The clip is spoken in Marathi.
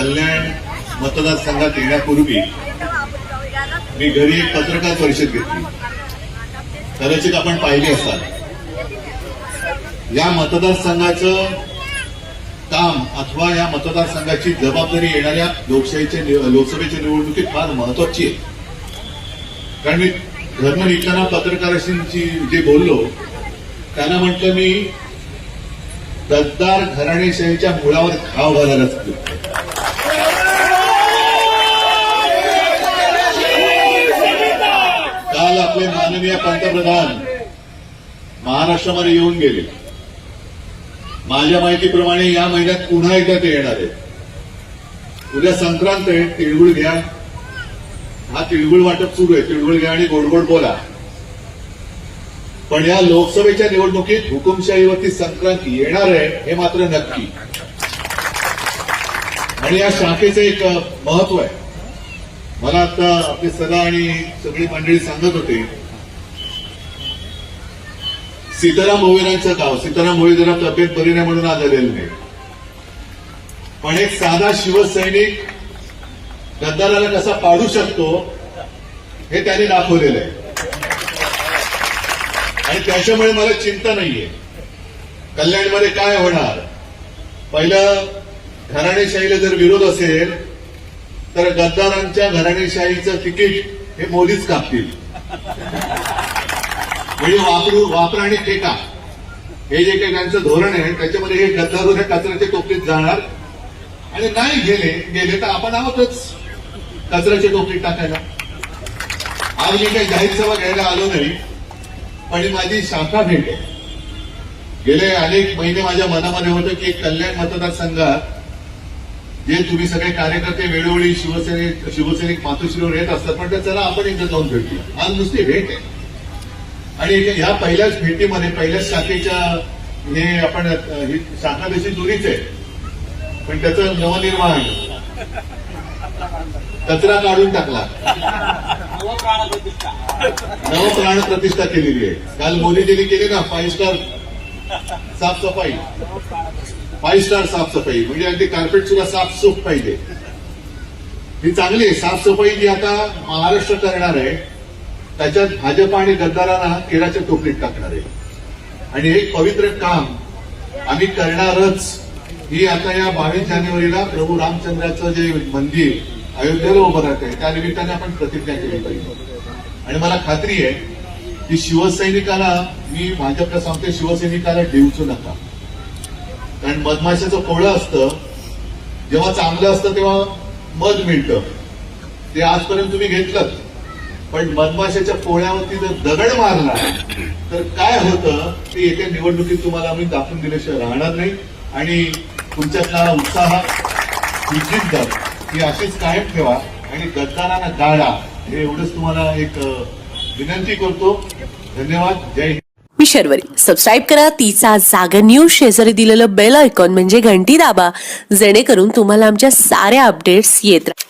कल्याण मतदारसंघात येण्यापूर्वी मी घरी एक पत्रकार परिषद घेतली. कदाचित आपण पाहिली असाल. या मतदारसंघाचं काम अथवा या मतदारसंघाची जबाबदारी येणाऱ्या लोकशाहीच्या लोकसभेच्या निवडणुकीत फार महत्वाची आहे. कारण मी धर्म निघताना पत्रकारांशी जे बोललो त्यांना म्हटलं मी गद्दार घराणेशाहीच्या मुळावर घाव घालायला सांगितलं काल आपले माननीय पंतप्रधान महाराष्ट्रामध्ये येऊन गेले. माझ्या माहितीप्रमाणे या महिन्यात पुन्हा एकदा ते येणार आहेत. उद्या संक्रांत आहे तिळगुळ घ्या. हा तिळगुळ वाटप सुरू आहे. तिळगुळ घ्या आणि गोड गोड बोला. पण या लोकसभेच्या निवडणुकीत हुकुमशाहीवरती संक्रांती येणार आहे हे मात्र नक्की. आणि या शाखेचं एक महत्त्व आहे. मला आता आपले सदा आणि सगळी मंडळी सांगत होते सीताराम भोईरांचं गाव सीताराम भोई जरा तब्येत बरी नाही म्हणून आज आलेलं नाही. पण एक साधा शिवसैनिक गद्दाराला कसा पाडू शकतो हे त्याने दाखवलेलं आहे. आणि त्याच्यामुळे मला चिंता नाहीये. कल्याणमध्ये काय होणार? पहिलं घराणेशाहीला जर विरोध असेल तर गद्दारांच्या घराणेशाहीचं तिकीट हे मोदीच कापतील. म्हणजे वापरू वापरा आणि फेका हे जे काही त्यांचं धोरण आहे त्याच्यामध्ये हे गद्दारून त्या कचऱ्याच्या टोपलीत जाणार. आणि नाही गेले गेले तर आपण आहोतच कचऱ्याच्या टोपलीत टाकायला. आज मी काही जाहीर सभा घ्यायला आलो नाही पण माझी शाखा भेट आहे. गेले अनेक महिने माझ्या मनामध्ये होतं की कल्याण मतदारसंघात जे तुम्ही सगळे कार्यकर्ते वेळोवेळी शिवसैनिक शिवसैनिक मातोश्रीवर येत असतात पण ते चला आपण एकदा जाऊन भेटूया. आज नुसती भेट आहे. आणि ह्या पहिल्याच भेटीमध्ये पहिल्याच शाखेच्या हे आपण ही शाखा तशी जुनीच आहे पण त्याचं नवनिर्माण कचरा काढून टाकला. नव प्राण प्रतिष्ठा केलेली आहे. काल मोदीजींनी केली ना फाईव्ह स्टार साफसफाई. फाईव्ह स्टार साफसफाई. म्हणजे अगदी कार्पेट सुद्धा साफसूफ पाहिजे. ही चांगली आहे. साफसफाई जी आता महाराष्ट्र करणार आहे त्याच्यात भाजप आणि गद्दारांना केराच्या टोपलीत टाकणार आहे. आणि हे पवित्र काम आम्ही करणारच. ही आता या बावीस जानेवारीला प्रभू रामचंद्राचं जे मंदिर अयोध्येला उभं राहत आहे त्या निमित्ताने आपण प्रतिज्ञा केली पाहिजे. आणि मला खात्री आहे की शिवसैनिकाला मी भाजपला सांगते शिवसैनिकाला डिवचू नका. कारण मधमाशाचं कोळं असतं जेव्हा चांगलं असतं तेव्हा मध मिळतं. ते आजपर्यंत तुम्ही घेतलं पण मधमाशाच्या पोळ्यावरती जर दगड मारला तर काय होतं? ते येत्या निवडणुकीत तुम्हाला आम्ही दाखवून दिल्याशिवाय राहणार नाही आणि तुमच्यातला उत्साह निश्चित जिद्द ही अशीच कायम ठेवा आणि गद्दारांना गाळा. हे एवढंच तुम्हाला एक विनंती करतो. धन्यवाद. जय हिंद. मी शर्वरी. सबस्क्राईब करा. तिचा जागा न्यूज शेजारी दिलेलं बेल आयकॉन म्हणजे घंटी दाबा. जेणेकरून तुम्हाला आमच्या साऱ्या अपडेट्स येत राहतात